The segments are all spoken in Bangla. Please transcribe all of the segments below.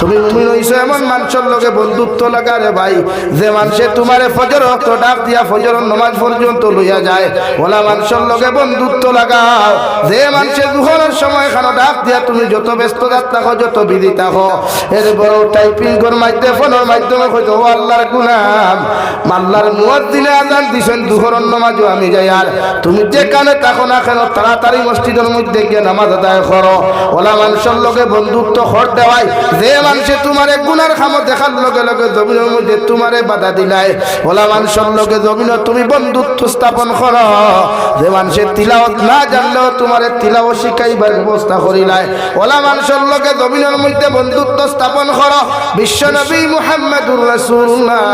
তুমি হইছো এমন মানুষের বন্ধুত্ব লাগা রে ভাই। যে মানুষে ফজর রক্ত ডাক দিয়া ফজর পর্যন্ত লইয়া যায়, ওলা মানুষের বন্ধুত্ব যে মানুষে সময় ডাক দিয়া তুমি যত যত বিধি এর বড় টাইপিং ফোনের মাধ্যমে ও আল্লাহর আমি যাই। আর তুমি যেখানে থাকো না কেন, তাড়াতাড়ি মসজিদের মধ্যে গিয়ে নামাজ আদায় করো। ওলা মানুষের লগে বন্ধুত্ব খর দেওয়াই যে মানুষে তোমারে গুনার খামো দেখার লগে লগে জমিনের মধ্যে তোমারে বাধা দিলাই। ওলা মানুষের লগে জমিন তুমি বন্ধুত্ব স্থাপন কর। যে মানুষে তিলাওত না জানলেও তোমারে তিলাও শিখাইবার ব্যবস্থা করিলাই। ওলা মানুষের লগে জমিনের মধ্যে বন্ধুত্ব স্থাপন কর। বিশ্ব নবী মুহাম্মদুর রাসূলুল্লাহ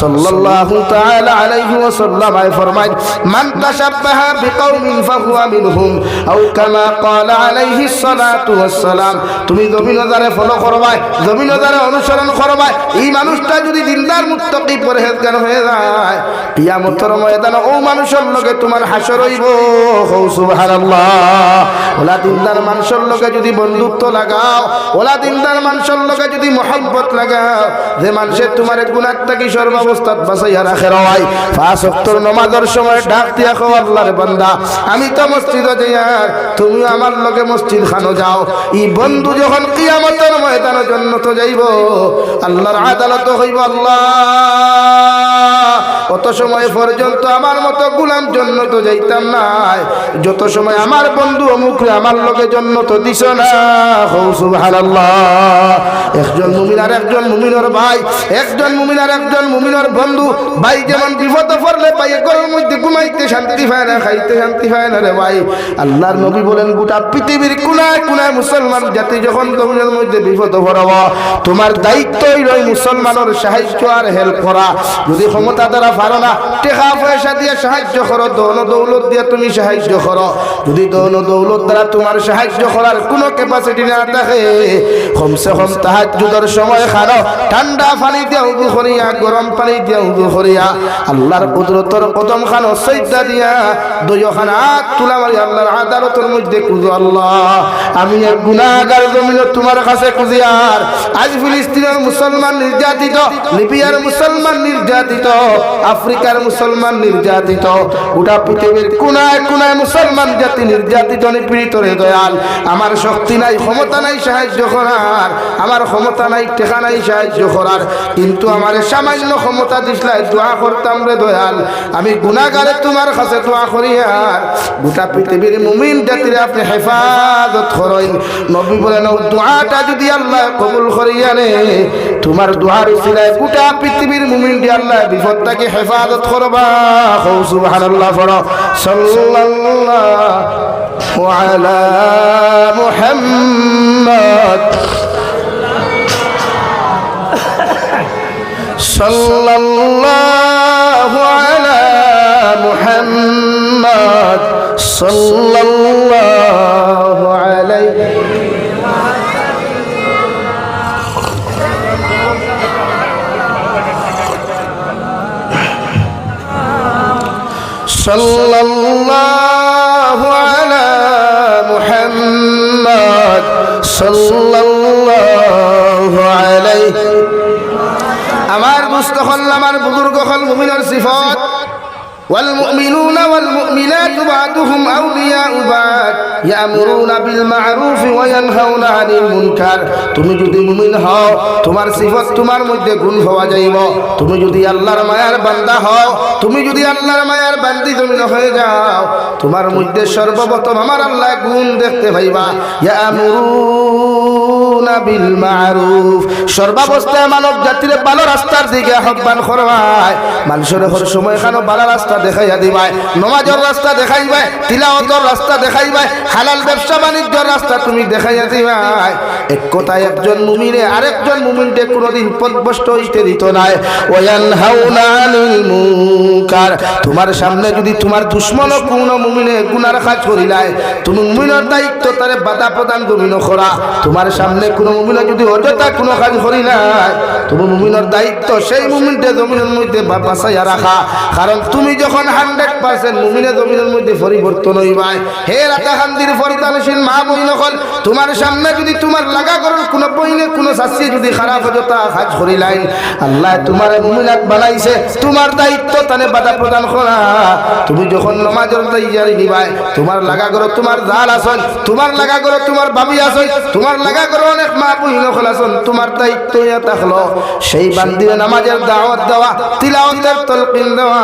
সাল্লাল্লাহু তাআলা আলাইহি ওয়াসাল্লাম আয় ফরমায়, মান তাশাব্বাহা বিকাউমিন ফাহুয়া মিনহুম আও কামা ক্বালা আলাইহি সালাতু ওয়াসসালাম। তুমি জমিন দ্বারে ফলো করবাই জমিন দ্বারে অনুসরণ করবাই। এই মানুষটা যদি দিনদার মুত্তাকি পরহেজগার হয়ে যায় পিয়া কিয়ামতের ময়দানে ও মানুষের লগে তোমার হাসর হইব। সুবহানাল্লাহ। ওলা দিনদার মানুষের লগে যদি বন্ধুত্ব লাগাও, ওলা দিনদার মানুষের লগে যদি মহব্বত লাগাও, যে মানুষের তোমার গুণার থাকি সর্বাবস্থাত বাঁচাইয়া রাখে রয়। পাঁচ অক্টর নমাজের সময় ডাক দিয়া খাও আল্লাহর বান্দা, আমি তো মসজিদ যাইয়ার তুমি আমার লগে মসজিদ খানো যাও। ই বন্ধু যখন ময়দানের জন্য তো যাইব আল্লাহর আদালত হইব আল্লাহ। কত সময় পর্যন্ত আমার মতো গুলাম জন্য তো যাইতাম নাই যত সময় আমার বন্ধু অমুক আমার লোকের জন্য তো দিস না। একজন মুমিন আর একজন মুমিনের ভাই, একজন মুমিন আর একজন মুমিনের বন্ধু। ভাই যেমন বিপদ পড়লে ভাই ঘরের মধ্যে ঘুমাইতে শান্তি পায় না, খাইতে শান্তি পায় না রে ভাই। আল্লাহর নবী বলেন, গোটা পৃথিবীর কোনায় কোনায় মুসলমান জাতি যখন জমিনের মধ্যে বিপদ পড়ব, তোমার দায়িত্বই রয় মুসলমানের সাহায্য আর হেল্প করা। যদি ক্ষমতা দ্বারা পারো না। টেকা পয়সা দিয়ে সাহায্য করো দৌন দৌলত দিয়ে তুমি সাহায্য করো। যদি দৌন দৌলত দ্বারা তোমার সাহায্য করার কোনো ক্যাপাসিটি না থাকে, কমসে কম তাহাজুদের সময় খানো ঠান্ডা পানি দিয়ে উদু করিয়া গরম পানি দিয়ে উদু করিয়া আল্লাহর কুদরতর কদম খানো সৈদা দিয়া দুই খানা তুলা মারি, আল্লাহর আদালতের মধ্যে কুজু আল্লাহ। আমি গুনাহগার জমিন তোমার কাছে কুজিয়ার আজ ফিলিস্তিনের মুসলমান নির্যাতিত, লিবিয়ার মুসলমান নির্যাতিত। আফ্রিকার মুসলমান নির্যাতিত। গোটা পৃথিবীর কোনায় কোনায় মুসলমান জাতি নির্যাতিত, নিপীড়িত রে দয়াল। আমার শক্তি নাই, ক্ষমতা নাই, সাহায্য করার। আমার ক্ষমতা নাই, টেকা নাই, সাহায্য করার। কিন্তু আমার সামান্য ক্ষমতা দিসলাই দোয়া করতাম রে দয়াল। আমি গুণাগারে তোমার কাছে দোয়া করি আর। গোটা পৃথিবীর মুমিন জাতির আপনি হেফাজত করেন। নবী বলেন দোয়াটা যদি আল্লাহ কবুল করিয়া নে, তোমার দোয়ার উসিলায় গোটা পৃথিবীর মুমিন আল্লাহ বিপদটাকে হেফাজত করবা হৌ সুবহানাল্লাহ পড়ো। সাল্লাল্লাহু আলা মুহাম্মদ। সাল্লাল্লাহু আলা মুহাম্মদ। সাল্লাল্লাহু আমার হল আমার বুজুর্গ হল মুমিনের সিফত। والمؤمنون والمؤمنات بعضهم أولياء بعض يأمرون بالمعروف وينهون عن المنكر তুমি যদি মুমিন হও তোমার সিফত তোমার মধ্যে গুণ হওয়া যাইব তুমি যদি আল্লাহর মায়ার বান্দা হও তুমি যদি আল্লাহর মায়ার বান্দি তুমি হয়ে যাও তোমার মধ্যে সর্বপ্রথম আমার আল্লাহ গুণ দেখতে পাইবা ইয়ামুরুনা বিল মারুফ সর্বাবস্থায় মানব জাতির ভালো রাস্তার দিকে আহ্বান মানুষের হর সময় ভালো রাস্তা দেখাইয়া রাস্তা রাস্তা হালাল ব্যবসা রাস্তা তুমি দেখাইয়া এক কথায় একজন মুমিনে আরেকজন মুমিনকে কোনোদিন পদভষ্ট হইতে দিত নাই আনিল মুনকার। তোমার সামনে যদি তোমার দুশ্মন কোন মুমিনে গুনার কাজ করিলাই তুমি মুমিনের দায়িত্ব তারে বাধা প্রদান তুমি করা তোমার সামনে কোনো মুমিনা যদি অযথা কোনো কাজ করি নাই তুমি মুমিনের দায়িত্ব সেই মুমিনটা জমিনের মধ্যে বাঁচাইয়া রাখা। কারণ তুমি যখন হান্ড্রেড পার্সেন্ট মুমিনে জমিনের মধ্যে পরিবর্তন হইবাই হে রাতা খান্দির ফরদানশীল মা বই নকল তোমার সামনে যদি তোমার লাগা করার কোনো বইনে কোনো শাস্তি যদি খারাপ অযথা কাজ করি লাইন আল্লাহ তোমার মুমিনাত বানাইছে, তোমার দায়িত্ব তানে বাধা প্রদান করা। তুমি যখন নমাজের তৈয়ারি নিবাই, তোমার লাগা করো তোমার জাল আসন তোমার লাগা করো তোমার বাবি আসন তোমার লাগা গুণা করো, অনেক মা পুহিল খোলাসন তোমার দায়িত্ব থাকল। সেই বান্দিরে নামাজের দাওয়াত দেওয়া, তিলাওয়াতের তলকিন দেওয়া।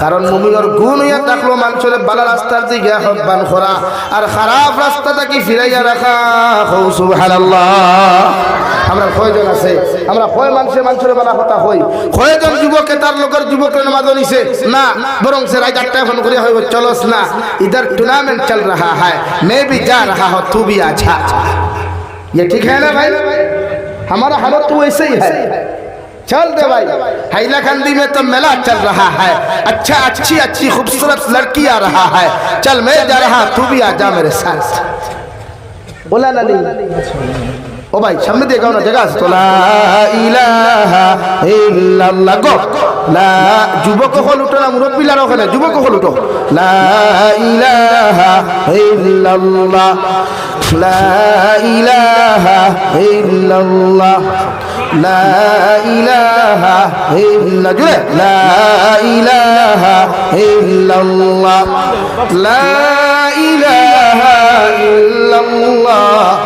কারণ মুমিনের গুণ হইয়া থাকল মানুষের বালা রাস্তার দিকে আহ্বান করা। আর খারাপ রাস্তা তাকে ফিরাইয়া রাখা? হৌ আমরা কয়জন আছে? আমরা কয় মানুষে মানুষের বেলা কথা হই কয়জন যুবকে তার লোকের যুবকের নামাজ নিছে? না, বরং সে রায় চারটা ফোন করে হইব, চলস না। ইধার টুর্নামেন্ট চল রাহা হ্যাঁ। মে ভি যা রাহা হো, তু ভি আছা। ये ठीक है ना भाई हमारा हालत तो वैसे ही है चल दे भाई हैलाकंदी में तो मेला चल रहा है अच्छा अच्छी अच्छी खूबसूरत लड़की आ रहा है चल मैं जा रहा तू भी आ जा मेरे साथ बोला ना नहीं ও ভাই সামনে দিয়ে গাও না জায়গা আছে তো লা ইলাহা ইল্লাল্লাহ গো লা যুবক হল উঠো না মুরব্বিলার ওখানে যুবক হল উঠো লা ইলাহা ইল্লাল্লাহ لا إله إلا الله لا إله إلا جل لا إله إلا الله لا إله إلا الله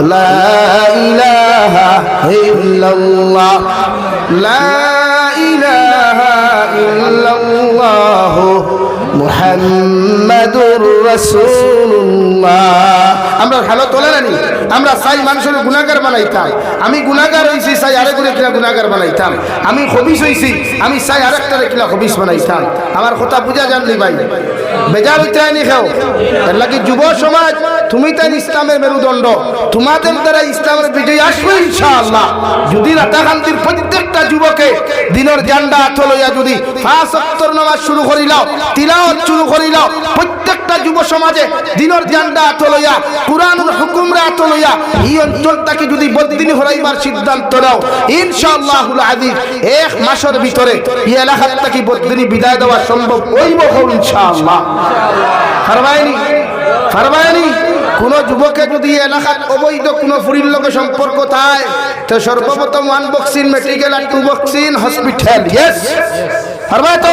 لا إله মোহাম্মদুর রাসূলুল্লাহ। আমরা ভালো তোলে নি আমরা চাই মানুষের গুণাগার বানাইতাম। আমি গুণাগার হইছি, চাই আরে করে কিনা বানাইতাম। আমি হবিস হইছি, আমি চাই আরেকটারে কিনা হবিস বানাইতাম। আমার কথা বুঝা জানলি ভাই? বেজার হইতে নি খেও এর লাগে যুব সমাজ, তুমি তাই ইসলামের মেরুদণ্ড। তোমাদের দ্বারা ইসলামের বিজয় আসবে ইনশাআল্লাহ। যদি রাতাকান্তির প্রত্যেকটা যুবকে দিনের জান্ডা আঠল যদি পাঁচ অক্টর নামাজ শুরু করিলাও শুরু করিলাও প্রত্যেকটা যুব সমাজে দিনের জান্ডা হাতে লইয়া কুরআনুল হুকুমরা হাতে লইয়া, এই অঞ্চলটাকে যদি বদিনী হরাইবার সিদ্ধান্ত নাও, ইনশাআল্লাহুল আযীজ, এক মাসের ভিতরে এই এলাকাটাকে বদিনী বিদায় দেওয়া সম্ভব হইব ইনশাআল্লাহ। ফারমাইনি ফারমাইনি, কোন যুবকে যদি এলাকার অবৈধ কোনো ফুরির লোকে সম্পর্ক থাকে, তো সর্বপ্রথম ওয়ান বক্সিন মেডিকেল আর টু বক্সিন হসপিটাল ইয়েস তো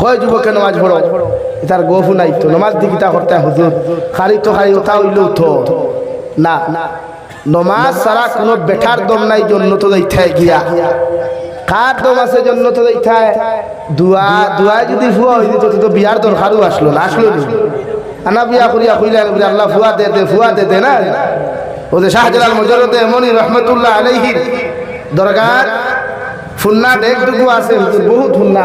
কয় যুবকে নামাজ পড়ো? তার গফু নাই তো। নমাজ দি কিতা করতে হুজুর। খালি তো খালি ওটা হইল তো না নমাজ সারা কোনো বেঠার দম নাই জন্য তো যাইতে গিয়া। কার দম আছে জন্য তো যাইতে দুয়া দুয়া যদি ফুয়া হয়ে যেত তো বিয়ার দরকারও আসলো না, আসলো আনা বিয়া করিয়া কইলা বলে আল্লাহ ফুয়া দে দে, ফুয়া দে দে না? ও যে শাহজালাল মজরতে মনি রহমতুল্লাহ আলাইহির দরগার ফুন্না ডেকটুকু আছে বহুত ফুন্না।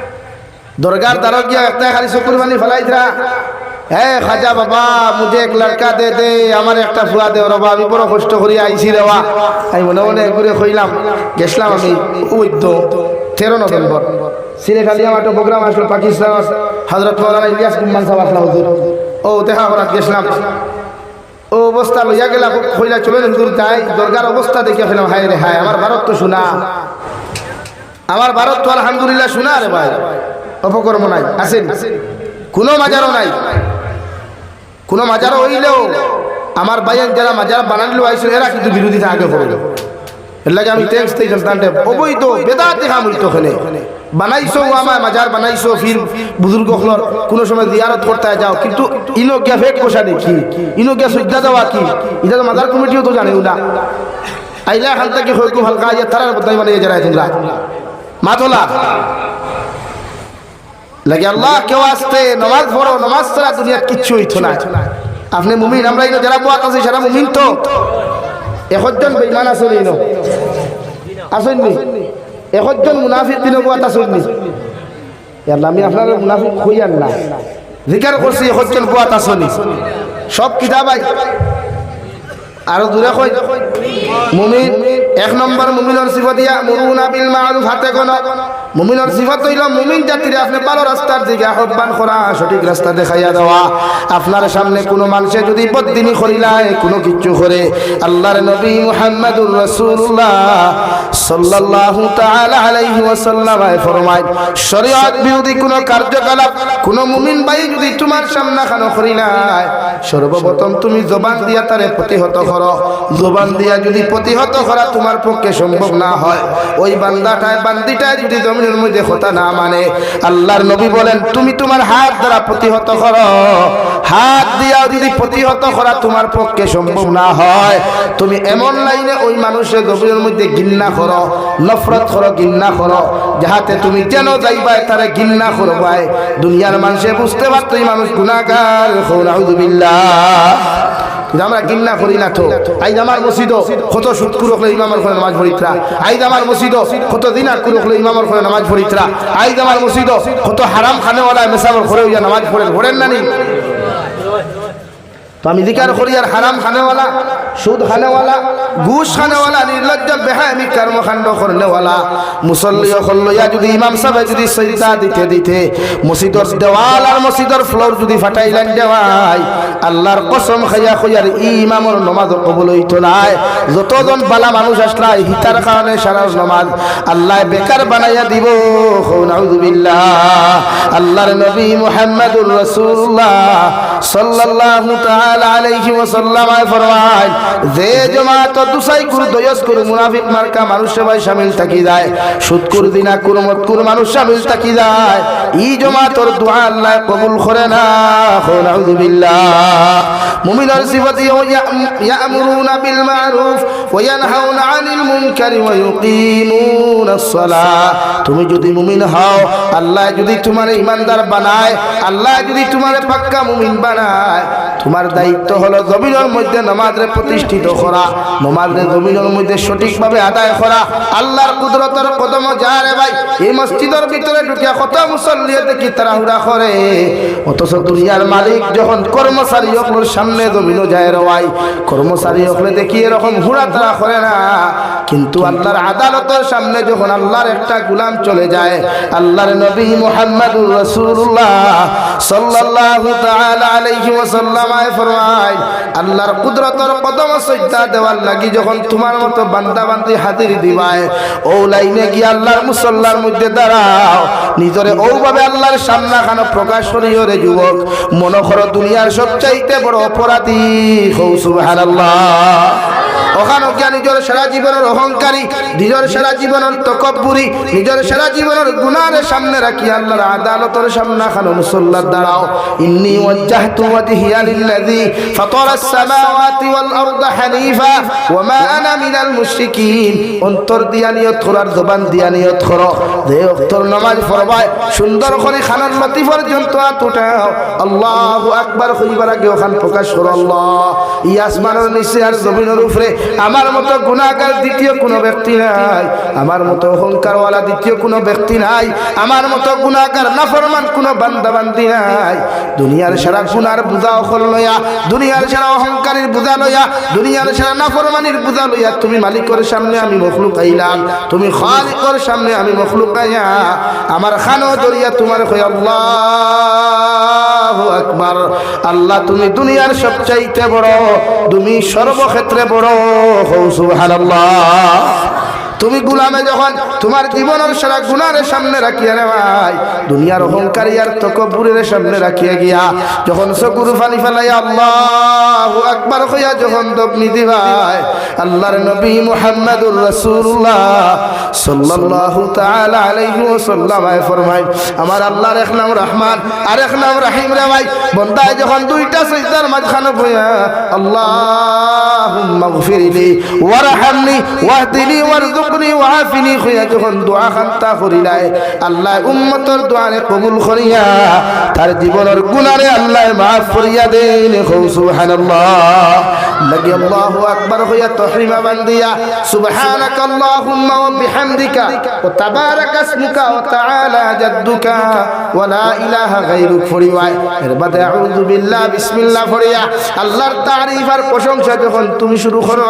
দরগার দারকিয়া গিয়া একটা খালি চকুর মানি ফেলাই থা হ্যাঁ খাজা বাবা, মুঝে এক লড়কা দে দে, আমার একটা ফুয়া দে। রবা আমি বড় কষ্ট করি আইসি রেবা আমি মনে মনে ঘুরে কইলাম, গেছিলাম আমি উদ্য তেরো নভেম্বর। সিলেট আমার একটা প্রোগ্রাম আসলো পাকিস্তান হজরত মৌলানা ইলিয়াস কুম্মান সাহেব আসলাম হুজুর। ও, দেখা করা গেছিলাম। ও অবস্থা লইয়া গেলা কইলা, চলে হুজুর যাই। দরগার অবস্থা দেখে ফেলাম, হায় রে হায়, আমার ভারত তো শোনা। আমার ভারত তো আলহামদুলিল্লাহ শোনা রে ভাই। অপকর্ম নাই আছেন কোনো মাজারও নাই। কোনো মাজারও হইলেও আমার বাইয়ান যারা যারা বানালিলো আইসো, এরা কিন্তু বিরোধিতা আগে করবে এর লাগে আমি ট্যাক্স জানতে অবৈধ বেদাতে কাম হইতো ওখানে। বানাইছো আমার মাজার বানাইছো, ফির বুজুর্গ হলর, কোনো সময় জিয়ারত করতে যাও, কিন্তু ইনো গিয়া ফেক পোষা দেখি। ইনো গিয়া সুবিধা দেওয়া কি? এটা তো মাজার কমিটিও তো জানে না আইলা এখান থেকে হয়তো হালকা, আইয়া তারার বদাই মানে যারাই তোমরা মাতলা। লাগে আল্লাহ, কেউ আসতে নমাজ পড়ো, নমাজ ছাড়া দুনিয়ার কিচ্ছু হইতো না আপনি মুমিন, আমরা ইনো যারা বোয়াত আছে সারা মুমিন তো। একজন বেইমান আসেন সব কিতাবাই আরও দূরে মুমিন, এক নম্বর মুমিনের সিফত ইয়া মুরুনা হাতে কোন মুমিনের সিফত হইল, মুমিন জাতিরে আপনি ভালো রাস্তার দিকে আহ্বান করা, সঠিক রাস্তা দেখাইয়া দেওয়া। আপনার সামনে কোনো মানুষে যদি বদিনী করিলায় কোনো কিচ্ছু করে, আল্লাহর নবী রাসূলুল্লাহ সাল্লাল্লাহু তাআলা আলাইহি ফরমায়, শরীয়ত বিরোধী কোনো কার্যকলাপ, কোনো মুমিন ভাই যদি তোমার সামনে খানো করিলায় সর্বপ্রথম তুমি জবান দিয়া তারে প্রতিহত করো। জবান দিয়া যদি প্রতিহত করা তোমার পক্ষে সম্ভব না হয়, ওই বান্দাটায়, বান্দিটায় যদি জমিনের মধ্যে কথা না মানে। আল্লাহর নবী বলেন, তুমি তোমার হাত দ্বারা প্রতিহত করো। হাত দিয়া যদি প্রতিহত করা তোমার পক্ষে সম্ভব না হয়, তুমি এমন লাইনে ওই মানুষের জমিনের মধ্যে গিন্না করো, নফরত করো গিন্না করো, যাহাতে তুমি যেন যাইবাই তারে গিন্না করবাই। দুনিয়ার মানুষে বুঝতে পারতো এই মানুষ গুণাগার কিন্তু আমরা গিন্না করি না তো আইজ আমার মসজিদ কত সুদ কুরকলে ইমামের ঘরে নামাজ পড়িত্রা। আইজ আমার মসজিদ কত দিনার কুরকলে ইমামের ঘরে নামাজ পড়িত্রা। আইজ আমার মসজিদ কত হারাম খানেওয়ালা মেসামের ঘরে ইয়া নামাজ পড়েন, ঘরেন না নি? তো আমি জিকার করি আর হারাম খানেওয়ালা সুদ খানেওয়ালা ঘুষ খানেওয়ালা নির্লজ্জ, বেহায়ামি কর্মকাণ্ড করনেওয়ালা মুসল্লি হল্লইয়া যদি ইমাম সাহেব যদি সৈতা দিতে দিতে, মসজিদর দেওয়াল আর মসজিদর ফ্লোর যদি ফাটাইলেন দেওয়াই, আল্লাহর কসম খাইয়া খুঁয়ার ই ইমামর নমাজ কবল হইতো নাই। যতজন বালা মানুষ আসলাই হিতার কারণে সারা নমাজ আল্লাহ বেকার বানাইয়া দিব। আল্লাহর নবী মুহাম্মদুর রাসূলুল্লাহ সাল্লাল্লাহু তাআলা আলাইহি ওয়াসাল্লাম ফরমায় যে জমাত দুসাই কুর দয়স কুর মুনাফিক মার্কা মানুষ সবাই শামিল থাকি যায়। সুদ কুর দিনা কুর মত কুর মানুষ শামিল থাকি যায়। ই জমাতর দোয়া আল্লাহ কবুল করে না নাউজুবিল্লাহ মুমিনের সিফাতি ইয়ামুরুনা বিল মারুফ ওয়া ইয়ানহাউনা আনিল মুনকারি ওয়া ইউকিমুনাস সালাহ। তুমি যদি মুমিন হও, আল্লাহ যদি তোমার ইমানদার বানায়, আল্লাহ যদি তোমার পাক্কা মুমিন বানায় তোমার দায়িত্ব হলো জমিনের মধ্যে নামাজরে প্রতিষ্ঠিত করা, নামাজরে জমিনের মধ্যে সঠিকভাবে আদায় করা। আল্লাহর কুদরতের কদম যা রে ভাই, এই মসজিদের ভিতরে ঢুকিয়া কত মুসল্লিয়ে দেখি তাড়াহুড়া করে। অথচ দুনিয়ার মালিক যখন কর্মচারী অকলোর সামনে জমিনও যায় রওয়াই কর্মচারী অকলে দেখি এরকম হুড়া তারা করে না। কিন্তু আল্লাহর আদালতের সামনে যখন আল্লাহর একটা গুলাম চলে যায়, আল্লাহর নবী মুহাম্মদুর রাসূলুল্লাহ সাল্লাল্লাহু তাআলা আলাইহি ফরমায়, আল্লাহর কুদরতর কদম সজ্জা দেওয়ার লাগি যখন তোমার মতো বান্দা বান্দি হাজির দিবায়, ও লাইনে গিয়ে আল্লাহর মুসল্লার মধ্যে দাঁড়াও। নিজরে ওভাবে আল্লাহর সামনা খানো প্রকাশ করিও রে যুবক। মনোহর দুনিয়ার সবচাইতে বড় অপরাধী হৌ সুবহানাল্লাহ। ওখানে গিয়া নিজের সারা জীবনের অহংকারী, নিজের সারা জীবনের তকব্বুরি, নিজের সারা জীবনের গুনার সামনে রাখি, আল্লাহর আদালতের সামনে খানো মুসল্লার দাঁড়াও। ইন্নি ওয়াজ্জাহতু ওয়াজহিয়া লিল্লাযী ফাতারাস সামাওয়াতি ওয়াল আরদা হানিফা, ওয়া মা আনা মিনাল মুশরিকিন। অন্তর দিয়া নিয়ত করার জবান দিয়া নিয়ত করো। যে অক্তর নামাজ পড়বায় সুন্দর করে খানার লতি পর্যন্ত হাত উঠাও। আল্লাহু আকবার কইবার আগে ওখান প্রকাশ করো আল্লাহ। ই আসমানের নিচে আর জমিনের উপরে আমার মতো গুণাগার দ্বিতীয় কোনো ব্যক্তি নাই। আমার মতো অহংকারওয়ালা দ্বিতীয় কোনো ব্যক্তি নাই। আমার মতো গুণাগার, নাফরমান কোনো বান্দা বান্দি নাই। দুনিয়ার সারা গুনার বোঝা অকল লইয়া, দুনিয়ার সারা অহংকারীর বোঝা লইয়া, দুনিয়ার সারা নাফরমানির বোঝা লইয়া তুমি মালিকের সামনে আমি মখলুক আইলাম। তুমি খালিকর সামনে আমি মখলুক আইয়া। আমার খানো দরিয়া তোমার কই আল্লাহ। আকবার। আল্লাহ তুমি দুনিয়ার সবচাইতে বড় তুমি সর্বক্ষেত্রে বড়। হৌসু সুবহানাল্লাহ। তুমি গুলামে যখন তোমার জীবনের সারা গুনারের সামনে রাখিয়া রে ভাই, দুনিয়ার অহংকারী আর তকব্বুরের সামনে রাখিয়া গিয়া, যখন চকুর ফানি ফেলাই আল্লাহ আকবার হইয়া যখন দপনি দিবাই, আল্লাহর নবী মুহাম্মদুর রাসূলুল্লাহ সাল্লাল্লাহু তাআলা আলাইহি ওয়াসাল্লাম ফরমায়, আমার আল্লাহর এক নাম রহমান, আর এক নাম রহিম রে ভাই। বন্দায় যখন দুইটা সিজদার মাঝখানে বইয়া হইয়া যখন দোয়া খান্তা করিলাই, আল্লাহ উম্মতর দোয়ারে কবুল করিয়া তার জীবনের গুনারে আল্লাহ মাফ করিয়া দেন। কৌ সুবহানাল্লাহ। লাগি আল্লাহু আকবার হইয়া তহরিমা বান্দিয়া সুবহানাক আল্লাহুম্মা ওয়া ইলাহা গায়রুক ফরিওয়ায় এর বাদে আউযু বিল্লাহ, বিসমিল্লাহ ফরিয়া আল্লাহর প্রশংসা যখন শুরু করো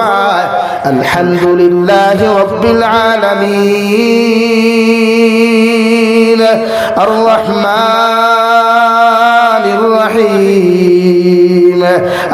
আলহামদুলিল্লাহি রাব্বিল আলামিন আর রহমানির রহিম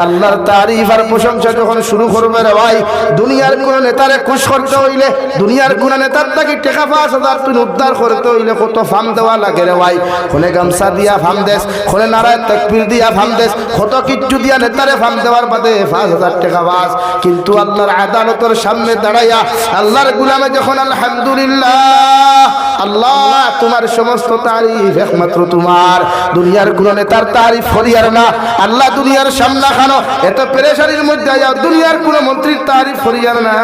আল্লাহর তারিফ আর প্রশংসা যখন শুরু করবে রে ভাই, দুনিয়ার কোন নেতারে খুশ করতে হইলে, দুনিয়ার কোন নেতার তাকে টেকা পাঁচ হাজার তুমি উদ্ধার করতে হইলে কত ফাম দেওয়া লাগে রে ভাই। খনে গামছা দিয়া ফাম দেশ খনে নারায় তকবির দিয়া ফাম দেশ কত কিচ্ছু দিয়া নেতারে ফাম দেওয়ার বাদে পাঁচ হাজার টাকা পাস কিন্তু আল্লাহর আদালতের সামনে দাঁড়াইয়া আল্লাহর গুলামে যখন আলহামদুলিল্লাহ, আল্লাহ তোমার সমস্ত তারিফ একমাত্র তোমার। দুনিয়ার কোন নেতার তারিফ হরিয়ার না, আল্লাহ দুনিয়ার সামনা খানো। এত পেরেশানির মধ্যে যাও দুনিয়ার কোন মন্ত্রীর তারিফ হরিয়ার না।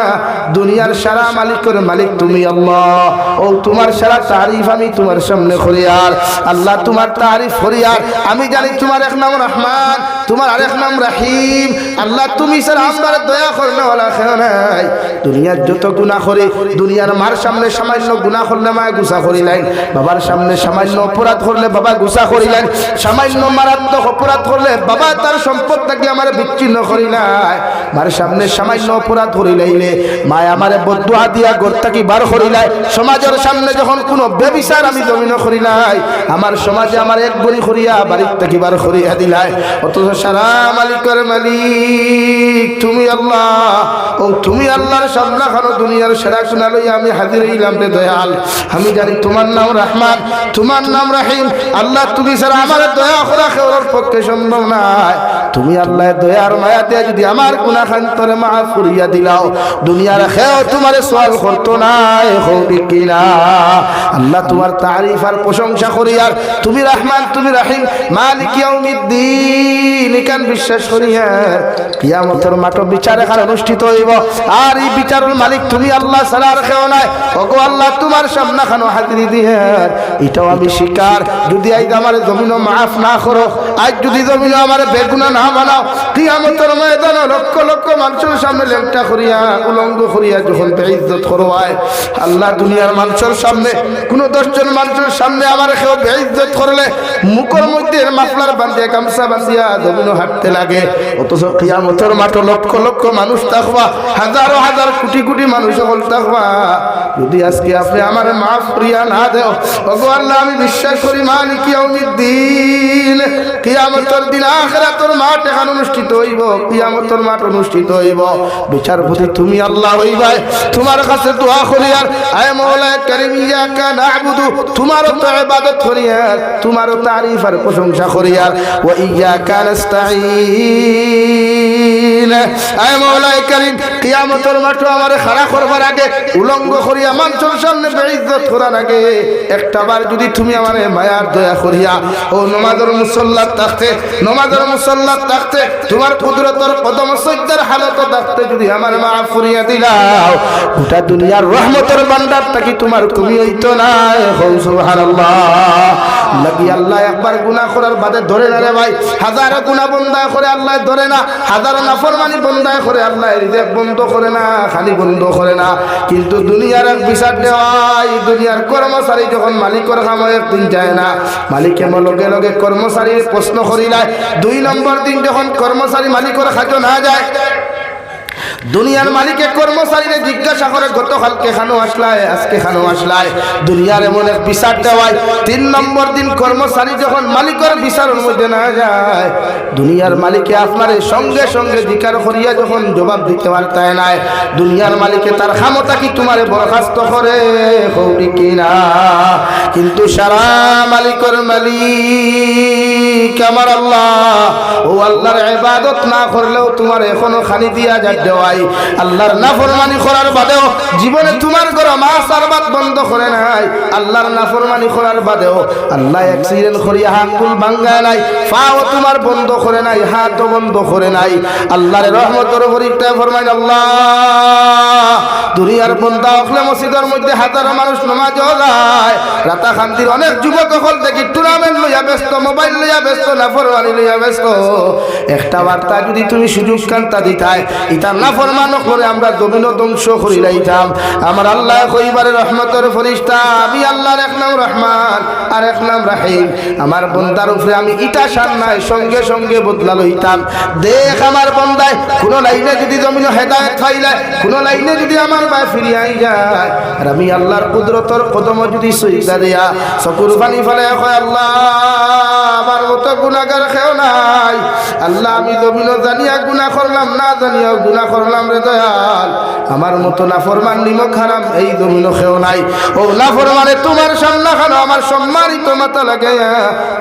দুনিয়ার সারা মালিকের মালিক তুমি আল্লাহ। ও তোমার সারা তারিফ আমি তোমার সামনে হরিয়ার আল্লাহ তোমার তারিফ হরিয়ার আমি জানি তোমার এক নাম রহমান, তোমার আরেক নাম রাহিম। আল্লাহ তুমি স্যার আমার দয়া করলে খেয়ে নাই। দুনিয়ার যত গুণা করে, দুনিয়ার মার সামনে সামান্য গুণা করলে মায় গুসা করিলেন বাবার সামনে সামান্য অপরাধ করলে বাবা গুসা করিলেন সামান্য মারাত্মক অপরাধ করলে বাবা তার সম্পদ থেকে আমার বিচ্ছিন্ন করিলাই মার সামনে সামান্য অপরাধ করিলাইলে মায় আমারে বদুয়া দিয়া গোর থাকি বার করিলাই সমাজের সামনে যখন কোনো বেবিচার আমি জমিন করিলাই আমার সমাজে আমার এক বড়ি করিয়া বাড়ির থেকে বার করিয়া দিলাই। অথচ সারা মালিকের মালিক, তুমি আল্লাহ। ও তুমি আল্লাহর সামনা খানো দুনিয়ার সেরা শোনা লই আমি হাজির হইলাম রে দয়াল। আমি জানি তোমার নাম রহমান, তোমার নাম রাহিম। আল্লাহ তুমি ছাড়া আমার দয়া করা কেউর পক্ষে সম্ভব নাই। তুমি আল্লাহ দয়ার মায়া দিয়ে যদি আমার গুণা খান্তরে মাফ করিয়া দিলাও, দুনিয়ার খেয়েও তোমার সোয়াল করতো হৌদি কিনা আল্লাহ তোমার তারিফ আর প্রশংসা করিয়ার তুমি রহমান, তুমি রাহিম, মালিক বিশ্বাস করিয়া কিয়ামতের মাঠ বিচার এখানে অনুষ্ঠিত হইব। আর এই বিচারের মালিক তুমি আল্লাহ ছাড়া আর কেউ নাই। ওগো আল্লাহ, তোমার সামনে খানো হাজিরি দিয়ে এটাও আমি স্বীকার যদি আজ আমার জমিন মাফ না করো, আজ যদি জমিন আমার বেগুনা না বানাও। কিয়ামতের ময়দানে লক্ষ লক্ষ মানুষের সামনে লেংটা করিয়া উলঙ্গ করিয়া যখন বেইজ্জত করবায় আল্লাহ দুনিয়ার মানুষের সামনে, কোন দশজন মানুষের সামনে আমার কেউ বেইজ্জত করলে মুখের মধ্যে মাফলার বান্ধিয়া গামছা বান্ধিয়া জমিন হাঁটতে লাগে। অথচ কিয়ামতের মাঠে লক্ষ লক্ষ মানুষ থাকবা হাজারো হাজার কোটি কোটি মানুষ সকল থাকবা যদি আজকে আপনি আমার মাফ করিয়া না দেও, ওগো আল্লাহ, আমি বিশ্বাস করি মালিক ইয়াউমিদ্দিন। কিয়ামতের দিন আখিরাতের মাঠ এখন অনুষ্ঠিত হইব, কিয়ামতের মাঠ অনুষ্ঠিত হইব। বিচারপতি, তুমি আল্লাহ হইবাই, তোমার কাছে দোয়া করি আর, আয় মৌলা করিম ইয়াকা নাবুদু, তোমারও তো ইবাদত করি আর, তোমারও তারিফ আর প্রশংসা করি আর, ওয়া ইয়াকা নাস্তাঈন। আয় মৌলা করিম, কিয়ামতের মাঠ আমার খাড়া করবার আগে, উলঙ্গ করিয়া মানুষের সামনে বেইজ্জত করার আগে, একটা বার যদি তুমি আমার মায়ার দয়া করিয়া, ও নমাজের মুসল্লাত থাকতে নমাজের মুসল্লাত দেখতে তোমার কুদরতর কদম সজ্জার হালত দেখতে যদি আমার মা ফুরিয়া দিলাও, গোটা দুনিয়ার রহমতের বান্দার কি তোমার তুমি হইতো না? হৌ সুবহানাল্লাহ। লাগি আল্লাহ একবার গুনাহ করার বাদে ধরে না রে ভাই। হাজারো গুনাহ বন্ধ করে আল্লাহ ধরে না। হাজারো নাফরমানি বন্ধ করে আল্লাহ রিজেক বন্ধ করে না, খালি বন্ধ করে না। কিন্তু দুনিয়ার এক বিচার দেওয়াই দুনিয়ার কর্মচারী যখন মালিকের কাম একদিন যায় না, মালিক লগে লগে কর্মচারীর প্রশ্ন করিলায়, দুই নম্বর দিন যখন কর্মচারী মালিকের খাদ্য না যায় দুনিয়ার মালিকের কর্মচারীরে জিজ্ঞাসা করে, গতকালকে খানো আসলায়, আজকে খানো আসলায়? দুনিয়ার এমন এক বিচার দেওয়ায় তিন নম্বর দিন কর্মচারী যখন মালিকের বিচারের মধ্যে না যায়, দুনিয়ার মালিকে আপনার সঙ্গে সঙ্গে জিকার করিয়া যখন জবাব দিতে পারতায় নাই দুনিয়ার মালিকে তার ক্ষমতা কি তোমার বরখাস্ত করে? হৌরি কিনা কিন্তু সারা মালিকের মালিক আমার আল্লাহ, ও আল্লাহর ইবাদত না করলেও তোমার এখনও খানি দিয়া যা দেওয়াই আল্লাহর নাফরমানি করার বাদেও জীবনে তোমার ঘর মাছ আর ভাত বন্ধ করে নাই। আল্লাহর নাফরমানি করার বাদেও আল্লাহ অ্যাক্সিডেন্ট করিয়া হাকুল ভাঙ্গা নাই। পাও তোমার বন্ধ করে নাই, হাতও বন্ধ করে নাই। আল্লাহর রহমতের পরীক্ষা ফরমাই আল্লাহ। দুনিয়ার বন্ধা অখলে মসজিদের মধ্যে হাজারো মানুষ নমাজ যায় রাতা খান্তির অনেক যুবক হল দেখি টুর্নামেন্ট লইয়া ব্যস্ত মোবাইল লইয়া ব্যস্ত, নাফরমানি লইয়া ব্যস্ত। একটা বার্তা যদি তুমি সুযোগ কান্তা দিতাই ইতা নাফরমান করে আমরা জমিন ধ্বংস করি লাইতাম আমার আল্লাহ কইবারে রহমতের ফরিস্তা, আমি আল্লাহর এক নাম রহমান আর এক নাম রাহিম। আমার বন্দার উপরে আমি ইটা সার নাই, সঙ্গে সঙ্গে বদলা লইতাম। দেখ আমার বন্দায়, কোন লাইনে যদি জমিন হেদায়ত ফাইলে কোন লাইনে যদি আমার ভাই ফিরিয়ে যায়, আর আমি আল্লাহর কুদরতর কদম যদি সইদা দেয়া, চকুর পানি ফেলে কয়, আল্লাহ, আমার মতো গুণাগার খেও নাই। আল্লাহ, আমি জমিন জানিয়া গুণা করলাম, না জানিয়া গুণা করলাম। রে দয়াল। আমার মতো নাফরমান নিমক হারাম এই জমিন খেও নাই। ও নাফরমানে, তোমার সামনা খানো আমার সম্মানিত মাতা লাগাইয়া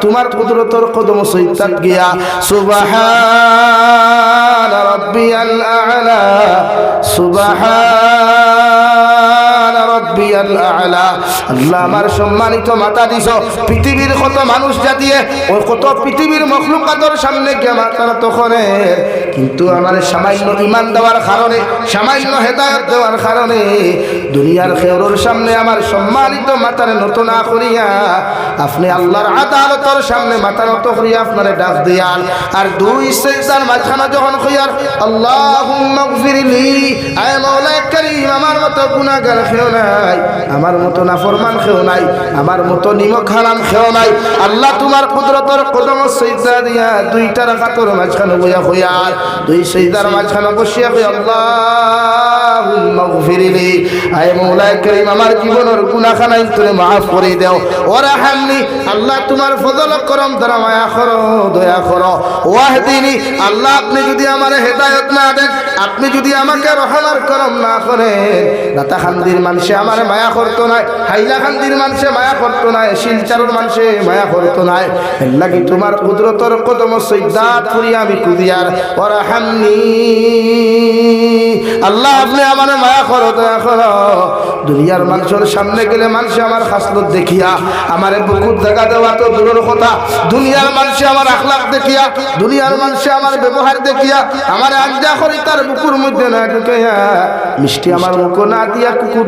তোমার কুদরতর কদম সৈতাত গিয়া, সুবাহান রব্বিয়াল আলা, সুবাহান রব্বিয়াল আলা, আল্লাহ আমার সম্মানিত মাতা দিছ। পৃথিবীর কত মানুষ জাতিয়ে, ও কত পৃথিবীর মখলুকাতর সামনে গিয়ে নত করে কিন্তু আমার সামান্য ইমান দেওয়ার কারণে, সামান্য হেদায়ত দেওয়ার কারণে, দুনিয়ার খেয়রোর সামনে আমার সম্মানিত মাতার নত না করিয়া, আপনি আল্লাহর আদালতর সামনে মাথা নত করিয়া আপনারে ডাক দিয়াল আর দুই সেজদার মাঝখানে যখন কইয়ার করিম, আমার মতো গুনাহগার খেও নাই। আমার মতো নাফরমান খেও নাই, আমার মতো নিমক হারাম খেও নাই। আল্লাহ তোমার কুদরতর কদম সেজদা দিয়া দুইটা রাকাতর মাঝখানে বইয়া হইয়ার দুই সেজদার মাঝখানে বসিয়া কই আল্লাহুম্মা গফিরলি আয় মাওলা করিম, আমার জীবনের গুনাহখানাই তুমি মাফ করে দাও। ওরা হামনি, আল্লাহ তোমার ফজল করম দ্বারা মায়া করো, দয়া করো। ওয়াহদিনী, আল্লাহ আপনি যদি আমার হেদায়ত না দেন, আপনি যদি আমাকে রহমার করম না করেন দাতা খান্দির মানুষে আমার মায়া করতো নাই। হাইলা খান্দির মানুষে মায়া করতো নাই, শিলচারের মানুষে মায়া করতো নাই। লাগি তোমার কুদরতর কদম সৈদাত ফুরিয়া আমি কুদিয়ার। ওরা হামনি আল্লাহ আপনি আমার মায়া করো, দয়া করো। দুনিয়ার মানুষের সামনে গেলে মানুষ আমার খাসলত দেখিয়া, আমার বুকুর দেখা দেওয়া তো দূরের কথা। দুনিয়ার মানুষে আমার আখলাক দেখিয়া, দুনিয়ার মানুষে আমার ব্যবহার দেখিয়া, আমার আজ্ঞা করি তার বুকুর মধ্যে না ঢুকাইয়া, মিষ্টি আমার মুখ না দিয়া কুকুর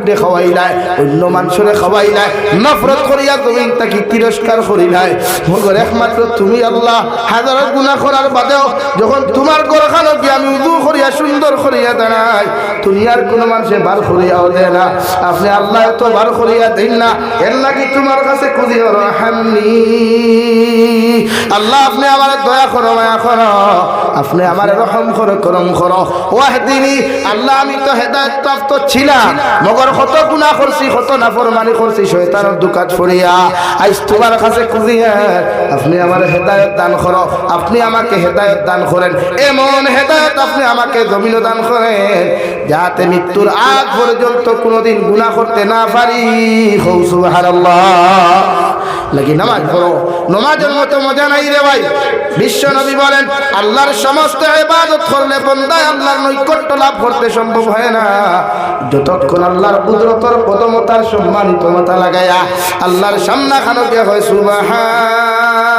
নাই অন্য মানুষরে খাওয়াই নাই। নফরত করিয়া তুমি তাকে তিরস্কার করি নাই? মগর একমাত্র তুমি আল্লাহ। হাজার গুণা করার বাদেও যখন তোমার গরখানো কি আমি উদু করিয়া সুন্দর করিয়া দাঁড়াই দুনিয়ার কোনো মানুষে বার করিয়াও দেয় না। আপনি আল্লাহ তো বার করিয়া দিন না, এর লাগি তোমার কাছে খুঁজিও রহামনি আল্লাহ, আপনি আমার দয়া করো, মায়া করো। আপনি আমার রহম করো, করম করো। ওয়াহদিনী, আল্লাহ, আমি তো হেদায়ত ছিলাম। মগর কত গুণা করছি, কত নাফরমানি করছি, শয়তানের দুকাত ফরিয়া। আইস তোমার কাছে খুঁজি আপনি আমার হেদায়ত দান করো, আপনি আমাকে হেদায়ত দান করেন। এমন হেদায়ত আপনি আমাকে জমিন দান করেন, যাতে মৃত্যুর আগ পর্যন্ত কোনোদিন গুণা করতে না পারি। হৌ সুবহানাল্লাহ। লাগি নামাজ পড়ো। নামাজের মতো মজা নাই রে ভাই। বিশ্ব নবী বলেন, আল্লাহর সমস্ত ইবাদত করলে বন্দায় আল্লাহর নৈকট্য লাভ করতে সম্ভব হয় না। যতক্ষণ আল্লাহর কুদরতর কদমতার সম্মানিত মাথা লাগায়া আল্লাহর সামনা খানকে হয়, সুবহান।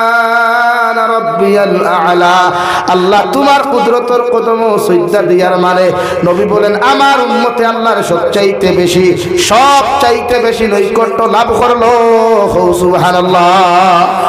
আল্লাহ তোমার কুদরতর কদম সজ্জা দিয়ার মানে। নবী বলেন, আমার উম্মতে আল্লাহর সব চাইতে বেশি সব চাইতে বেশি নৈকট্য লাভ করল। সুবহানাল্লাহ।